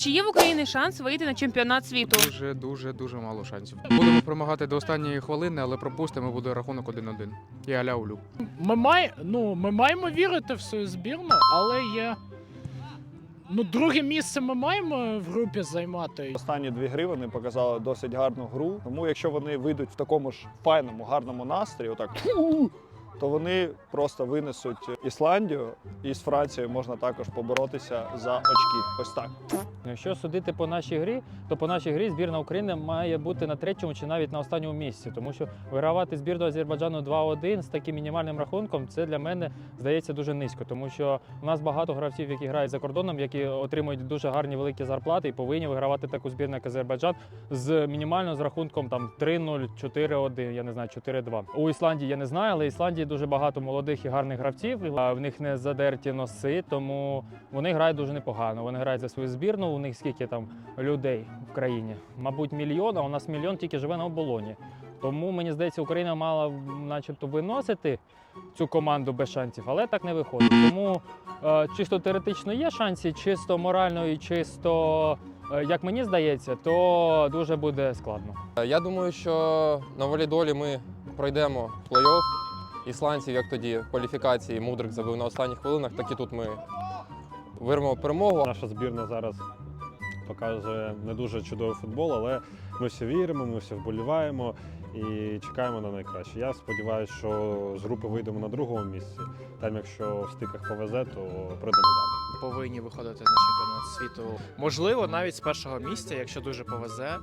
Чи є в Україні шанс вийти на чемпіонат світу? Дуже, дуже, дуже мало шансів. Будемо перемагати до останньої хвилини, але пропустимо буде рахунок 1-1. І аля улюб. Ми, май, ну, ми маємо вірити в свою збірну, але є. Ну, друге місце ми маємо в групі займати. Останні дві гри вони показали досить гарну гру. Тому якщо вони вийдуть в такому ж файному, гарному настрої, отак то вони просто винесуть Ісландію, і з Францією можна також поборотися за очки. Ось так. Якщо судити по нашій грі, то по нашій грі збірна України має бути на третьому чи навіть на останньому місці, тому що вигравати збірну Азербайджану 2-1 з таким мінімальним рахунком, це для мене здається дуже низько, тому що у нас багато гравців, які грають за кордоном, які отримують дуже гарні великі зарплати і повинні вигравати таку збірну, як Азербайджан з мінімально з рахунком там 3-0, 4-1, я не знаю, 4-2. У Ісландії я не знаю, але Ісландії дуже багато молодих і гарних гравців. В них не задерті носи, тому вони грають дуже непогано. Вони грають за свою збірну. У них скільки там людей в країні? Мабуть, мільйон, а у нас мільйон тільки живе на оболоні. Тому мені здається, Україна мала начебто виносити цю команду без шансів, але так не виходить. Тому е, чисто теоретично є шанси, чисто морально і чисто, е, як мені здається, то дуже буде складно. Я думаю, що на волі долі ми пройдемо плей-офф. Ісландців, як тоді в кваліфікації Мудрик забив на останніх хвилинах, так і тут ми вирвемо перемогу. Наша збірна зараз показує не дуже чудовий футбол, але ми всі віримо, ми всі вболіваємо і чекаємо на найкраще. Я сподіваюся, що з групи вийдемо на другому місці. Там, якщо в стиках повезе, то пройдемо далі. повинні виходити на чемпіонат світу. Можливо, навіть з першого місця, якщо дуже повезе.